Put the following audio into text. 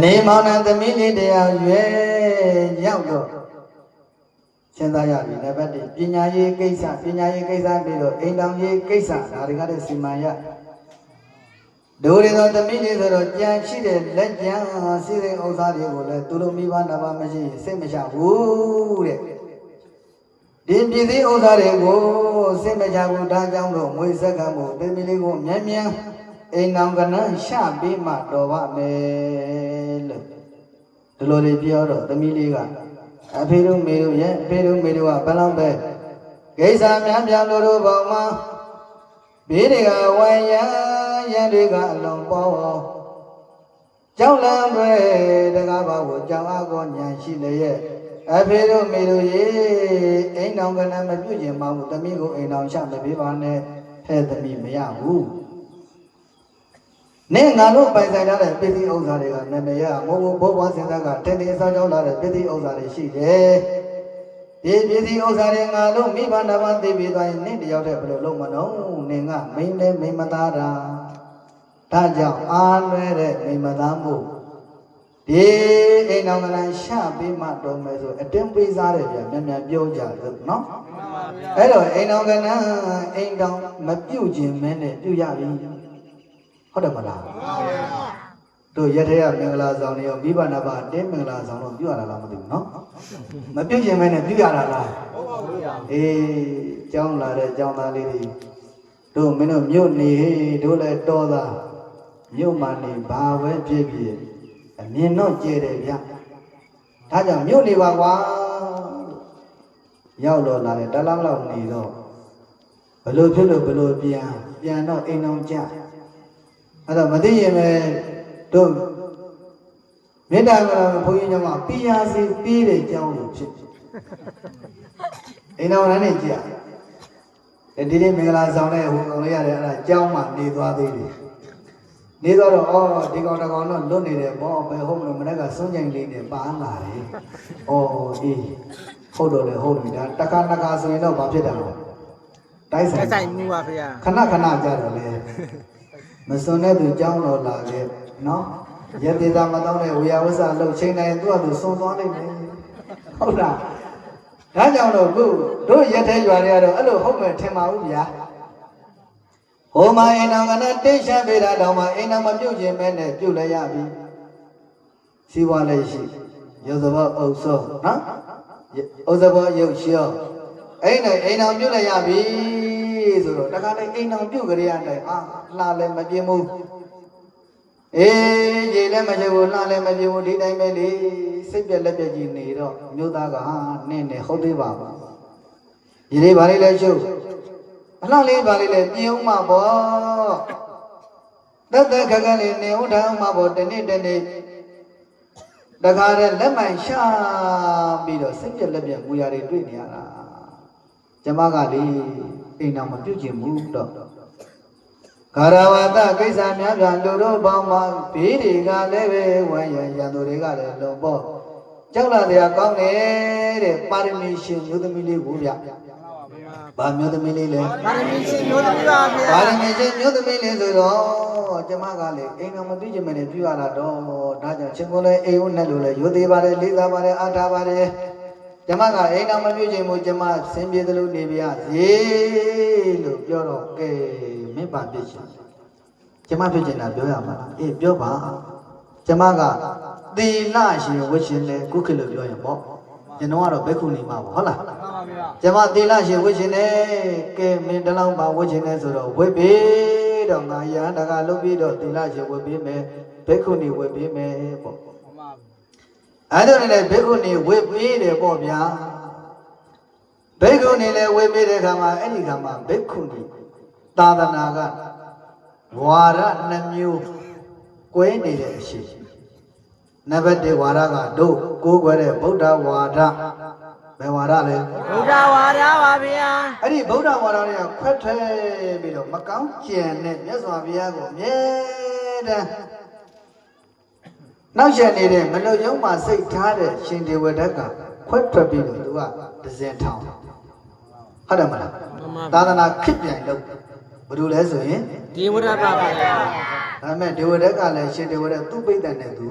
နေမောင်နှံသမီးလေးတရားရွယ်ရောက်တော့စဉ်းစားရပြီနံပါတ်1ပညာရေးကိစ္စပညာရေးကိစ္စပြီးတော့အိမ်တော်ရေးကိစ္စဒါတွေကလည်းစီမံရဒိုရီတော်သမီးလေးဆိုတော့ကြံရှိတဲ့လက်ကြံစီစဉ်ဥစ္စာတွေကိုလည်းသူတို့မိဘနှစ်ပါးမရှိရင်စိတ်မချဘူးတဲ့ဒီပြည်စည်းဥစ္စာတွေကိုစိတ်မချဘူးဒါကြောင့်လို့ငွေစက္ကမှုသမီးလေးကိုမြန်မြန် အိမ်တော်ကနန်းရှပေးမှတော်ပါမယ်လို့ဒီလိုတွေပြောတော့သမီးလေးကအဖေတို့မေတို့ရဲ့အဖေတို့မေတို့ကဘယ်လောက်ပဲကိစ္စများများလို့တို့ပေါင်းမှာဘေးတွေကဝိုင်းရန်ရန်တွေကအလုံးပေါ်ကြောက်လန့်ပဲတကားပါကိုကြောင်အားကိုညံရှိလျက်အဖေတို့မေတို့ရေအိမ်တော်ကလည်းမပြုတ်ကျင်ပါဘူးသမီးကိုအိမ်တော်ရှမပေးပါနဲ့ဟဲ့သမီးမရဘူး နဲ့ငါတို့ပိုင်ဆိုင်ထားတဲ့ပြည်စည်းဥစ္စာတွေကနာမည်ရမဟုတ်ဘူးဘုရားစင်သက်ကတင်းတင်းဆောင်းကြောင်းလာတဲ့ပြည်စည်းဥစ္စာတွေရှိတယ်ဒီပြည်စည်းဥစ္စာတွေငါတို့မိဘနှစ်ပါးသိပြီးသွားရင်နင့်တယောက်တည်းဘယ်လိုလုပ်မလို့နင်ကမိန်းလဲမိန်းမသားတာဒါကြောင့်အားလွဲတဲ့မိန်းမသားမှုဒီအိမ်တော်ကလည်းရှပေးမှတော်မယ်ဆိုအတင်းပေးစားတယ်ဗျာမြန်မြန်ပြောကြလို့နော်အဲ့တော့အိမ်တော်ကလည်းအိမ်တော်မပြုတ်ခြင်းမဲနဲ့ပြုတ်ရပြီ ဟုတ်တယ်မလားတို့ရတဲ့ကမင်္ဂလာဆောင်တွေရောမိဘနာပါတင်းမင်္ဂလာဆောင်တော့ပြုရတာလားမသိဘူးနော်မပြုတ်ခြင်းမဲနဲ့ပြုရတာလားအေးကြောင်းလာတဲ့ကြောင်းသားလေးတွေတို့မင်းတို့မြို့နေတို့လည်းတော်သားမြို့မှာနေဘာပဲဖြစ်ဖြစ်အမြင်တော့ကျဲတယ်ဗျဒါကြောင့်မြို့နေပါကွာရောက်တော့လာတယ်တလားလောက်နေတော့ဘလို့ဖြစ်လို့ဘလို့ပြန်ပြန်တော့အိမ်အောင်ကြ အဲ့တော့မသိရင်ပဲတို့မေတ္တာကဘုန်းကြီးကျောင်းကပိယာစီပြီးတဲ့ကျောင်းလို့ဖြစ်အိမ်တော်ရမ်းနေကြည့်ရဒီနေ့မင်္ဂလာဆောင်တဲ့ဟိုကောင်လေးရတယ်အဲ့ဒါကျောင်းမှာနေသွားသေးတယ်နေတော့တော့အော်ဒီကောင်တကောင်တော့လွတ်နေတယ်ဘောဘယ်ဟုတ်မလို့မနေ့ကစွန့်ကြိုင်လေးနဲ့ပါလာတယ်။အော်အေးဟုတ်တော့လေဟုတ်ပြီဒါတခါတခါဆိုရင်တော့ဘာဖြစ်တာလဲ။တိုက်ဆိုင်တိုက်ဆိုင်မှုပါဗျာခဏခဏကြတော့လေ မစွန်တဲ့သူကြောင်းတော်လာခဲ့နော်ရတေသာမတော့တဲ့ဝေယဝဆလှုပ်ချိန်တိုင်းသူ့အတူစွန်သွားနိုင်မယ်ဟုတ်လားဒါကြောင့်တော့ခုတို့ရက်ထဲရွာတွေကတော့အဲ့လိုဟုတ်မယ်ထင်ပါဘူးဗျာဟိုမှာအိမ်တော်ကလည်းတိတ်ရှမ်းပေးတာတောင်မှအိမ်တော်မပြုတ်ခြင်းပဲနဲ့ပြုတ်လည်းရပြီစီးပွားလည်းရှိရုပ်သဘောအုပ်စောနော်ဥစ္စာဘောရုပ်ရှောအဲ့နဲ့အိမ်တော်ပြုတ်လည်းရပြီ ဆိုတော့တခါတည်းအိမ်တော်ပြုတ်ကြရတဲ့အာလှလည်းမပြင်းဘူးအေးရေလည်းမချဘူးလှလည်းမပြင်းဘူးဒီတိုင်းပဲလေစိတ်ပြက်လက်ပြက်ကြီးနေတော့မြို့သားကဟာနင့်နဲ့ဟုတ်သေးပါပါရေလေးပါလေးလဲရှုပ်အလှလေးပါလေးလဲပြင်းအောင်မှာပေါ့သက်သက်ခက်ခက်လေးနေဦးထောင်မှာပေါ့တနေ့တနေ့တခါတည်းလက်မှန်ရှာပြီးတော့စိတ်ပြက်လက်ပြက်မူရာတွေတွေ့နေရတာကျမကလေ အိမ်တော်မပြုတ်ကျင်ဘူးတော့ဂါရဝတကိစ္စများပြန်လူတို့ပေါင်းမှာဘေးတွေကလည်းပဲဝမ်းရံရံသူတွေကလည်းလုံပေါ့ကြောက်လာတရားကောင်းတယ်တဲ့ပါရမီရှင်မျိုးသမီးလေးကိုဗျဗာမျိုးသမီးလေးလဲပါရမီရှင်မျိုးသမီးပါဗျာပါရမီရှင်မျိုးသမီးလေးဆိုတော့ကျမကလေအိမ်တော်မပြည့်ချင်မနဲ့ပြုရတာတော့ဒါကြောင့်ချင်းကိုလည်းအိမ်ဦးနဲ့လို့လဲရိုသေးပါတယ်လေးစားပါတယ်အားထားပါတယ် ကျမကအိမ်တော်မပြည့်ချင်ဘူးကျမစင်ပြေသလိုနေပြရစေလို့ပြောတော့ကဲမင်းပါပြည့်ချင်ကျမပြည့်ချင်တာပြောရမှာလားအေးပြောပါကျမကသီလရှင်ဝတ်ရှင်လေခုခေတ်လို့ပြောရင်ပေါ့ကျွန်တော်ကတော့ဘက်ခုနေမှာပေါ့ဟုတ်လားမှန်ပါဗျာကျမသီလရှင်ဝတ်ရှင်နေကဲမင်းတလောင်းပါဝတ်ရှင်နေဆိုတော့ဝတ်ပြီတော့ငါရဟန်းတကလုပ်ပြီးတော့သီလရှင်ဝတ်ပြီးမယ်ဘိက္ခုနီဝတ်ပြီးမယ်ပေါ့မှန်ပါ အဲ့ဒါနဲ့ဘိက္ခုနီဝတ်ပြီးတယ်ပေါ့ဗျာဘိက္ခုနီလည်းဝတ်ပြီးတဲ့ခါမှာအဲ့ဒီခါမှာဘိက္ခုနီသာသနာကဝါရနှမျိုးကွဲနေတဲ့အရှိနံပါတ်1ဝါရကတို့ကိုးကွယ်တဲ့ဗုဒ္ဓဝါဒဘယ်ဝါဒလဲဘုရားဝါဒပါဗျာအဲ့ဒီဗုဒ္ဓဝါဒတွေကခွက်ထဲပြီးတော့မကောင်းကြံတဲ့မြတ်စွာဘုရားကိုအမြဲတမ်း နောက်ဆက်နေတဲ့မလုံယုံမှစိတ်ထားတဲ့ရှင်ဒေဝဒတ်ကခွက်ထွက်ပြီးတော့သူကဒဇင်ထောင်ဟုတ်တယ်မလားမှန်ပါသာသနာခစ်ပြန်လို့ဘယ်လိုလဲဆိုရင်ဒီဝရပါဗျာဒါပေမဲ့ဒေဝဒတ်ကလည်းရှင်ဒေဝဒတ်သူ့ပိဋကနဲ့သူ